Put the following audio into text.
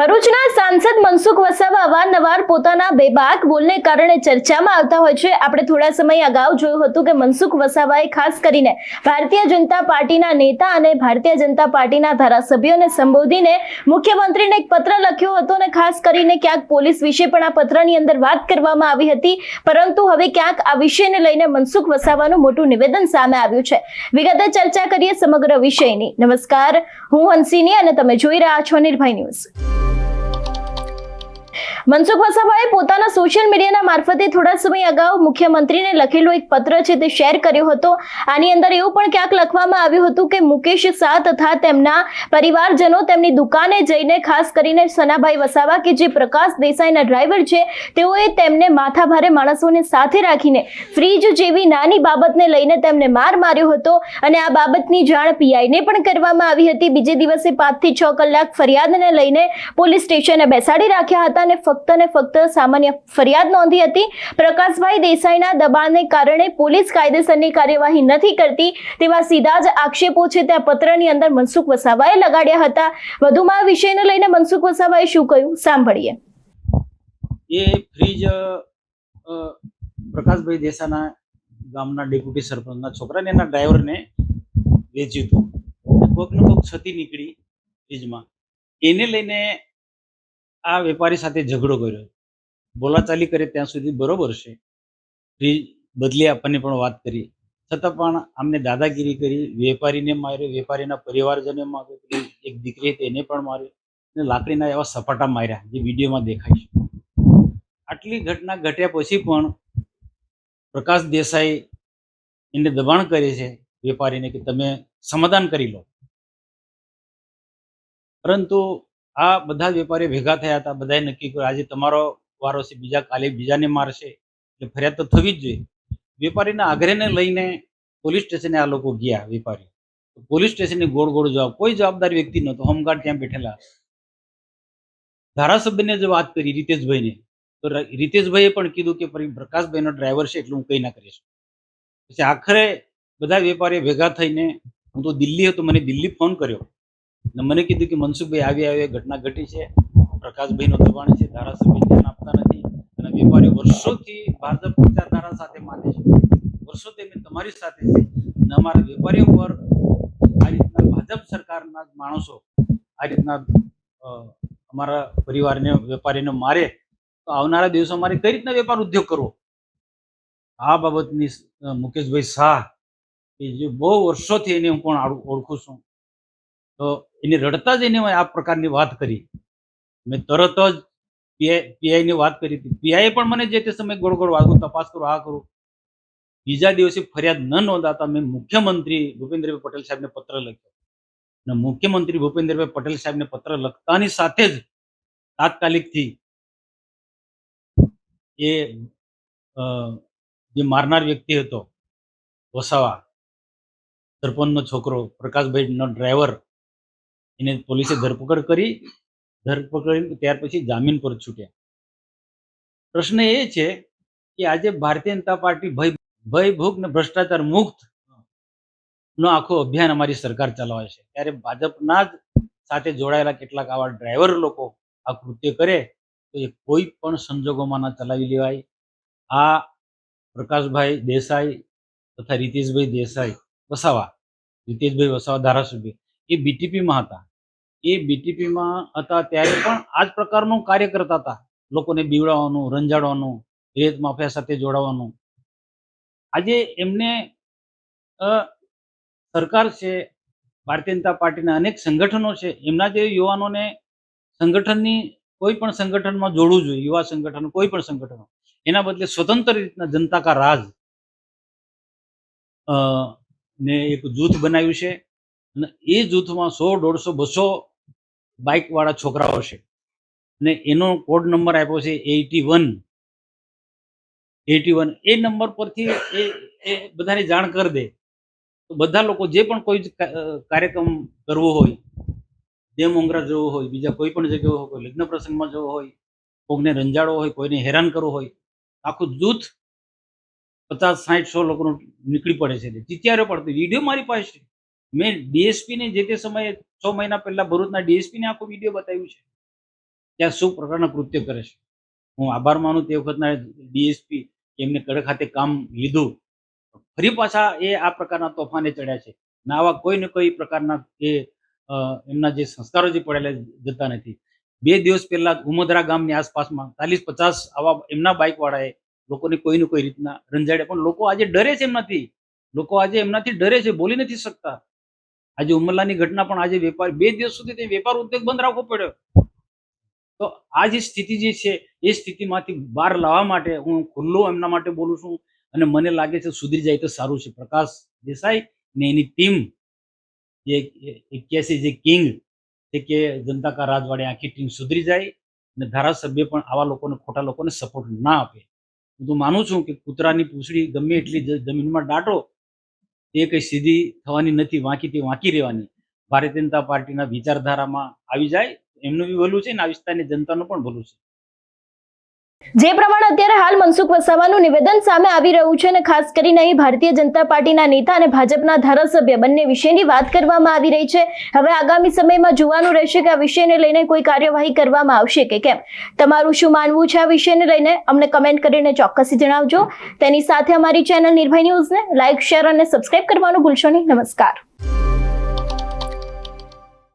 ભરૂચના સાંસદ મનસુખ વસાવા અવારનવાર પોતાના બેબાક બોલને કારણે ચર્ચામાં આવતા હોય છે. આપણે થોડા સમય અગાઉ જોયું હતું કે મનસુખ વસાવાએ ખાસ કરીને ભારતીય જનતા પાર્ટીના નેતા અને ભારતીય જનતા પાર્ટીના ધારાસભ્યોને સંબોધીને મુખ્યમંત્રીને એક પત્ર લખ્યો હતો અને ખાસ કરીને ક્યાંક પોલીસ વિશે પણ આ પત્રની અંદર વાત કરવામાં આવી હતી. પરંતુ હવે ક્યાંક આ વિષયને લઈને મનસુખ વસાવાનું મોટું નિવેદન સામે આવ્યું છે. વિગતે ચર્ચા કરીએ સમગ્ર વિષયની. નમસ્કાર. હું હંસિની અને તમે જોઈ રહ્યા છો નિર્ભય ન્યૂઝ. મનસુખ વસાવાએ પોતાના સોશિયલ મીડિયાના મારફતે થોડા સમય અગાઉ મુખ્યમંત્રીને લખેલો એક પત્ર છે તે શેર કર્યો હતો. આની અંદર એવું પણ ક્યાંક લખવામાં આવ્યું હતું કે મુકેશ શાહ તથા તેમના પરિવારજનો તેમની દુકાને જઈને ખાસ કરીને સનાભાઈ વસાવા કે જે પ્રકાશ દેસાઈના ડ્રાઈવર છે, તેઓએ તેમને માથાભારે માણસોને સાથે રાખીને ફ્રીજ જેવી નાની બાબતને લઈને તેમને માર માર્યો હતો અને આ બાબતની જાણ પીઆઈને પણ કરવામાં આવી હતી. બીજે દિવસે પાંચથી છ કલાક ફરિયાદને લઈને પોલીસ સ્ટેશને બેસાડી રાખ્યા હતા અને ફક્ત ને ફક્ત સામાન્ય ફરિયાદ નોંધી હતી. પ્રકાશભાઈ દેસાઈના દબાણને કારણે પોલીસ કાયદેસરની કાર્યવાહી નથી કરતી તેવા સીધા જ આક્ષેપો છે તે પત્રની અંદર મનસુખ વસાવાએ લગાડ્યા હતા. વધુમાં આ વિષયને લઈને મનસુખ વસાવાએ શું કહ્યું? સાંભળીએ. એ ફ્રીજ પ્રકાશભાઈ દેસાના ગામના ડેપ્યુટી સરપંચના છોકરાને એના ડ્રાઈવરને વેચ્યું હતું. કોઈકને કોઈક છતી નીકળી ફ્રીજમાં. એને લઈને આ વેપારી સાથે ઝઘડો કર્યો. બોલાચાલી કરે ત્યાં સુધી બરોબર છે. ફ્રીજ બદલી આપવાની પણ વાત કરી છતાં પણ આમને દાદાગીરી કરી, વેપારીને માર્યો, વેપારીના પરિવારજને માર્યો એક દીકરી હતી એને પણ માર્યો અને લાકડીના એવા સપાટા માર્યા જે વિડીયોમાં દેખાય છે. આટલી ઘટના ઘટ્યા પછી પણ પ્રકાશ દેસાઈ એને દબાણ કરે છે વેપારીને કે તમે સમાધાન કરી લો. પરંતુ આ બધા વેપારીઓ ભેગા થયા હતા. બધાએ નક્કી કર્યું, આજે તમારો વારો છે બીજા કાલે બીજાને મારશે. એટલે ફરિયાદ તો થવી જ જોઈએ. વેપારીના આગ્રહને લઈને પોલીસ સ્ટેશને આ લોકો ગયા વેપારી પોલીસ સ્ટેશને ગોળ ગોળ જવાબ, કોઈ જવાબદાર વ્યક્તિ નહોતો. હોમગાર્ડ ત્યાં બેઠેલા. ધારાસભ્યને જે વાત કરી, રીતેશભાઈને. તો રીતેશભાઈએ પણ કીધું કે, પરી, પ્રકાશભાઈનો ડ્રાઈવર છે, એટલે હું કંઈ ના કરીશ. પછી આખરે બધા વેપારીઓ ભેગા થઈને, હું તો દિલ્હી હતો, મને દિલ્હી ફોન કર્યો. અને મને કીધું કે મનસુખભાઈ આવી આવી ઘટના ઘટી છે. પ્રકાશભાઈનો દબાણ છે, ધારાસભ્ય ધ્યાન આપતા નથી. અને વેપારીઓ વર્ષોથી ભાજપ વિચારધારા સાથે માને છે. વર્ષોથી અમે તમારી સાથે છે અને અમારા વેપારીઓ પર આ રીતના ભાજપ સરકારના માણસો આ રીતના અમારા પરિવારને, વેપારીને મારે, તો આવનારા દિવસો મારે કઈ રીતના વેપાર ઉદ્યોગ કરવો? આ બાબતની મુકેશભાઈ શાહ, કે જે બહુ વર્ષોથી એને હું પણ ઓળખું છું. તો એને રડતા જ એને આ પ્રકારની વાત કરી. મેં તરત જ પીઆઈ, પીઆઈની વાત કરી હતી. પીઆઈએ પણ મને જે તે સમયે ગોળ ગોળ વાગું, તપાસ કરો, આ કરું. બીજા દિવસે ફરિયાદ ન નોંધાતા મેં મુખ્યમંત્રી ભૂપેન્દ્રભાઈ પટેલ સાહેબને પત્ર લખ્યો. અને મુખ્યમંત્રી ભૂપેન્દ્રભાઈ પટેલ સાહેબને પત્ર લખતાની સાથે જ તાત્કાલિકથી એ જે મારનાર વ્યક્તિ હતો, વસાવા, સરપંચનો છોકરો, પ્રકાશભાઈનો ડ્રાઈવર એને પોલીસે ધરપકડ કરી, ધરપકડ ત્યાર પછી જામીન પર છૂટ્યા. પ્રશ્ન એ છે કે આજે ભારતીય જનતા પાર્ટી ભય ભય ને ભ્રષ્ટાચાર મુક્ત નો આખો અભિયાન અમારી સરકાર ચલાવે છે. ત્યારે ભાજપના જ સાથે જોડાયેલા કેટલાક આવા ડ્રાઈવર લોકો આ કૃત્ય કરે, તો એ કોઈ પણ સંજોગોમાં ના ચલાવી લેવાય. આ પ્રકાશભાઈ દેસાઈ તથા રીતેશભાઈ દેસાઈ વસાવા, રીતેશભાઈ વસાવા ધારાસભ્ય એ બીટીપીમાં હતા. એ બીટીપીમાં હતા ત્યારે પણ આ જ પ્રકારનું કાર્ય કરતા હતા. લોકોને બીવડાવવાનું, રંજાડવાનું રેત માફિયા સાથે જોડાવાનું. આજે એમને સરકાર છે, ભારતીય જનતા પાર્ટીના અનેક સંગઠનો છે, એમના જે યુવાનોને સંગઠનની કોઈ પણ સંગઠનમાં જોડવું જોઈએ, યુવા સંગઠન, કોઈ પણ સંગઠનો, એના બદલે સ્વતંત્ર રીતના જનતા કા રાજ. ને એક જૂથ બનાવ્યું છે. એ જૂથમાં સો, દોઢસો, બસો બાઇક વાળા છોકરાઓ છે ને એનો કોડ નંબર આપ્યો છે એટી વન. Eighty one. એ નંબર પરથી એ એ બધાને જાણ કરી દે. તો બધા લોકો જે પણ કોઈ કાર્યક્રમ કરવો હોય દેવ મોંગરા જવો હોય, બીજા કોઈ પણ જગ્યાએ હોય, કોઈ લગ્ન પ્રસંગમાં જવો હોય, કોઈને રંજાડવો હોય, કોઈને હેરાન કરવું હોય, આખું જૂથ પચાસ સાઠ સો લોકોનું નીકળી પડે છે. ચિત્યારે પડતી. વીડિયો મારી પાસે છે. મેં ડીએસપીને જે તે સમયે છ મહિના પહેલા ભરૂચના ડીએસપીને આખો વીડિયો બતાવ્યું છે. ત્યાં શું પ્રકારના કૃત્ય કરે છે. હું આભાર માનું તે વખતના ડીએસપી એમને કડક ખાતે કામ લીધું. ફરી પાછા એ આ પ્રકારના તોફાને ચડ્યા છે. ને આવા કોઈ ને કોઈ પ્રકારના એ એમના જે સંસ્કારો જે પડેલા જતા નથી. બે દિવસ પહેલા ઉમદરા ગામની આસપાસમાં ચાલીસ પચાસ આવા એમના બાઇક વાળાએ લોકોને કોઈ ને કોઈ રીતના રંજાડ્યા. પણ લોકો આજે ડરે છે એમનાથી. લોકો આજે એમનાથી ડરે છે, બોલી નથી શકતા. આજે ઉમરલાની ઘટના પણ આજે વેપાર બે દિવસ સુધી તે વેપાર ઉદ્યોગ બંધ રાખવો પડ્યો. તો આ જે સ્થિતિ જે છે, એ સ્થિતિમાંથી બહાર લાવવા માટે હું ખુલ્લો એમના માટે બોલું છું અને મને લાગે છે સુધરી જાય તો સારું છે. પ્રકાશ દેસાઈ ને એની ટીમ, જે એક્યાસી જે કિંગ તે કે જનતા કા રાજવાડે આખી ટીમ સુધરી જાય અને ધારાસભ્ય પણ આવા લોકોને, ખોટા લોકોને સપોર્ટ ના આપે. હું તો માનું છું કે કૂતરાની પૂંછડી ગમે એટલી જમીનમાં દાટો એ કઈ સીધી થવાની નથી વાંકી તે વાંકી રહેવાની. ભારતીય જનતા પાર્ટીના વિચારધારામાં આવી જાય, એમનું બી ભલું છે ને આ વિસ્તારની જનતાનું પણ ભલું છે. જે પ્રમાણે અત્યારે હાલ મનસુખ વસાવાનું નિવેદન સામે આવી રહ્યું છે અને ખાસ કરીને અહીં ભારતીય જનતા પાર્ટીના નેતા અને ભાજપના ધારાસભ્ય બંને વિષયની વાત કરવામાં આવી રહી છે. હવે આગામી સમયમાં જોવાનું રહેશે કે આ વિષયને લઈને કોઈ કાર્યવાહી કરવામાં આવશે કે કેમ? તમારું શું માનવું છે આ વિષયને લઈને? અમને કમેન્ટ કરીને ચોક્કસથી જણાવજો. તેની સાથે અમારી ચેનલ નિર્ભય ન્યૂઝને લાઇક શેર અને સબસ્ક્રાઇબ કરવાનું ભૂલશો નહીં. નમસ્કાર.